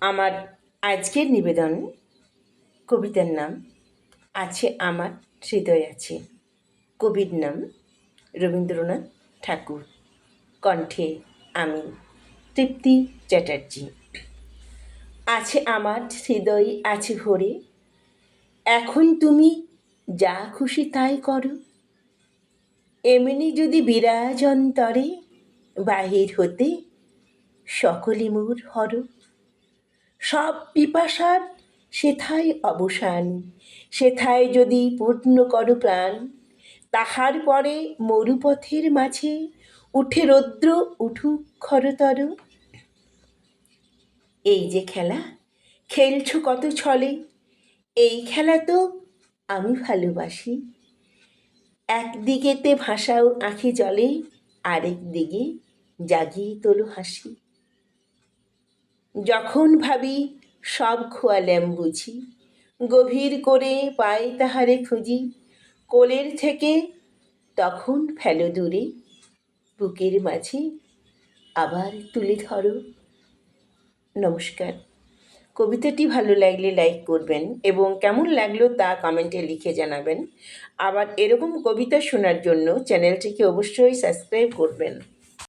আমার আজকের নিবেদন কবিতার নাম, আছে আমার হৃদয় আছে। কবির নাম রবীন্দ্রনাথ ঠাকুর। কণ্ঠে আমি তৃপ্তি চ্যাটার্জি। আছে আমার হৃদয় আছে ভরে, এখন তুমি যা খুশি তাই করো। এমনি যদি বিরাজ অন্তরে, বাহির হতে সকলে মোর হর। সব পিপাসার সেথায় অবসান, সেথায় যদি পূর্ণ করো প্রাণ, তাহার পরে মরুপথের মাঝে উঠে রৌদ্র উঠুক খরতর। এই যে খেলা, খেলছ কত ছলে, এই খেলা তো আমি ভালোবাসি। একদিকেতে ভাসাও আঁখি জলে, আরেক দিকে জাগিয়ে তোলো হাসি। যখন ভাবি সব খোয়ালাম বুঝি, গভীর করে পাই তাহারে খুঁজি, কোলের থেকে তখন ফেলো দূরে, বুকের মাঝে আবার তুলে ধরো। নমস্কার। কবিতাটি ভালো লাগলে লাইক করবেন এবং কেমন লাগল তা কমেন্টে লিখে জানাবেন। আবার এরকম কবিতা শোনার জন্য চ্যানেলটিকে অবশ্যই সাবস্ক্রাইব করবেন।